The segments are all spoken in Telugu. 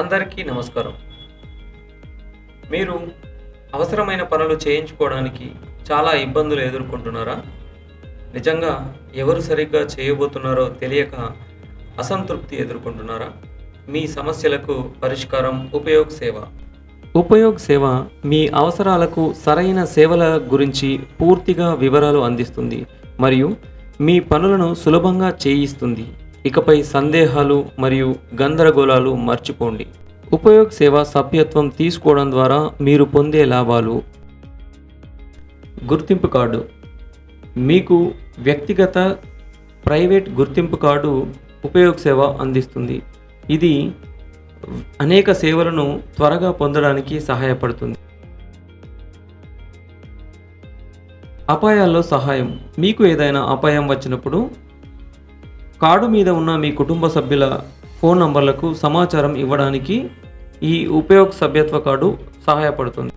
అందరికీ నమస్కారం. మీరు అవసరమైన పనులు చేయించుకోవడానికి చాలా ఇబ్బందులు ఎదుర్కొంటున్నారా? నిజంగా ఎవరు సరిగ్గా చేయబోతున్నారో తెలియక అసంతృప్తి ఎదుర్కొంటున్నారా? మీ సమస్యలకు పరిష్కారం ఉపయోగ్ సేవ. ఉపయోగ్ సేవ మీ అవసరాలకు సరైన సేవల గురించి పూర్తిగా వివరాలు అందిస్తుంది మరియు మీ పనులను సులభంగా చేయిస్తుంది. ఇకపై సందేహాలు మరియు గందరగోళాలు మర్చిపోండి. ఉపయోగ్ సేవ సభ్యత్వం తీసుకోవడం ద్వారా మీరు పొందే లాభాలు. గుర్తింపు కార్డు. మీకు వ్యక్తిగత ప్రైవేట్ గుర్తింపు కార్డు ఉపయోగ సేవ అందిస్తుంది. ఇది అనేక సేవలను త్వరగా పొందడానికి సహాయపడుతుంది. అపాయాల్లో సహాయం. మీకు ఏదైనా అపాయం వచ్చినప్పుడు కార్డు మీద ఉన్న మీ కుటుంబ సభ్యుల ఫోన్ నంబర్లకు సమాచారం ఇవ్వడానికి ఈ ఉపయోగ సభ్యత్వ కార్డు సహాయపడుతుంది.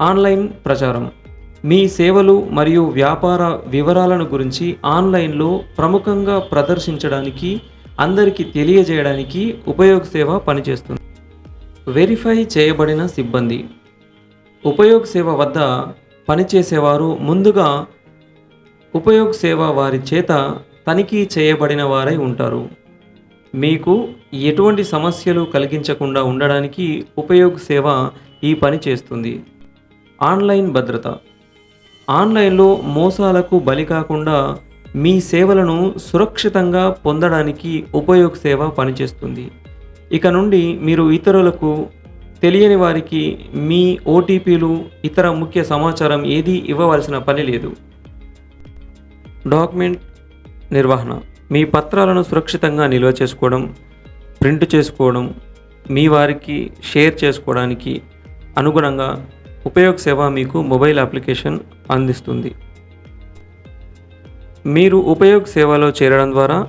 ఆన్లైన్ ప్రచారం. మీ సేవలు మరియు వ్యాపార వివరాలను గురించి ఆన్లైన్లో ప్రముఖంగా ప్రదర్శించడానికి అందరికీ తెలియజేయడానికి ఉపయోగ సేవ పనిచేస్తుంది. వెరిఫై చేయబడిన సిబ్బంది. ఉపయోగ సేవ వద్ద పనిచేసేవారు ముందుగా ఉపయోగ సేవ వారి చేత తనిఖీ చేయబడిన వారై ఉంటారు. మీకు ఎటువంటి సమస్యలు కలిగించకుండా ఉండడానికి ఉపయోగ సేవ ఈ పని చేస్తుంది. ఆన్లైన్ భద్రత. ఆన్లైన్లో మోసాలకు బలి కాకుండా మీ సేవలను సురక్షితంగా పొందడానికి ఉపయోగ సేవ పనిచేస్తుంది ఇక నుండి మీరు ఇతరులకు తెలియని వారికి మీ ఓటీపీలు ఇతర ముఖ్య సమాచారం ఏదీ ఇవ్వవలసిన పని లేదు. డాక్యుమెంట్ నిర్వహణ. మీ పత్రాలను సురక్షితంగా నిల్వ చేసుకోవడం ప్రింట్ చేసుకోవడం మీ వారికి షేర్ చేసుకోవడానికి అనుగుణంగా ఉపయోగ సేవ మీకు మొబైల్ అప్లికేషన్ అందిస్తుంది. మీరు ఉపయోగ సేవలో చేరడం ద్వారా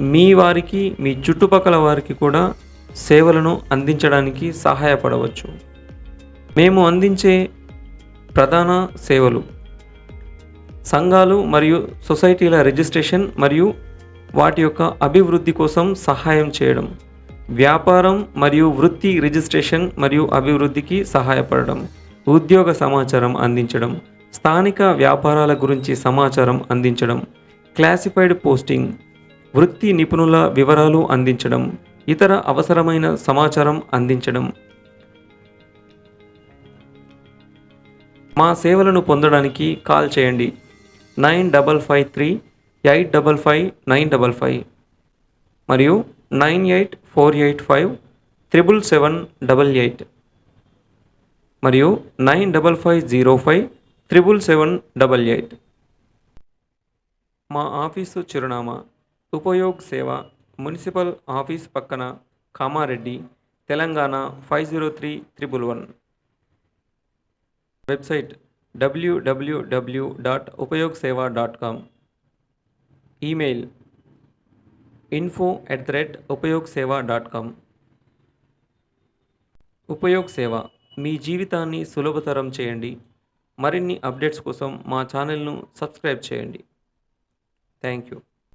మీ వారికి మీ చుట్టుపక్కల వారికి కూడా సేవలను అందించడానికి సహాయపడవచ్చు. మేము అందించే ప్రధాన సేవలు సంఘాలు మరియు సొసైటీల రిజిస్ట్రేషన్ మరియు వాటి యొక్క అభివృద్ధి కోసం సహాయం చేయడం వ్యాపారం మరియు వృత్తి రిజిస్ట్రేషన్ మరియు అభివృద్ధికి సహాయపడడం ఉద్యోగ సమాచారం అందించడం స్థానిక వ్యాపారాల గురించి సమాచారం అందించడం క్లాసిఫైడ్ పోస్టింగ్ వృత్తి నిపుణుల వివరాలు అందించడం ఇతర అవసరమైన సమాచారం అందించడం. మా సేవలను పొందడానికి కాల్ చేయండి. Nine double five three eight double five nine double five మరియు nine eight four eight five triple seven double eight మరియు nine double five zero five triple seven double eight మా ఆఫీసు చిరునామా ఉపయోగ్ సేవ మున్సిపల్ ఆఫీస్ పక్కన Kamareddy Telangana five zero three triple one. Website W W W dot Upayog Seva dot com email info at the rate Upayog Seva dot com Upayog సేవ మీ జీవితాన్ని సులభతరం చేయండి. మరిన్ని అప్డేట్స్ కోసం మా ఛానల్ను సబ్స్క్రైబ్ చేయండి. Thank you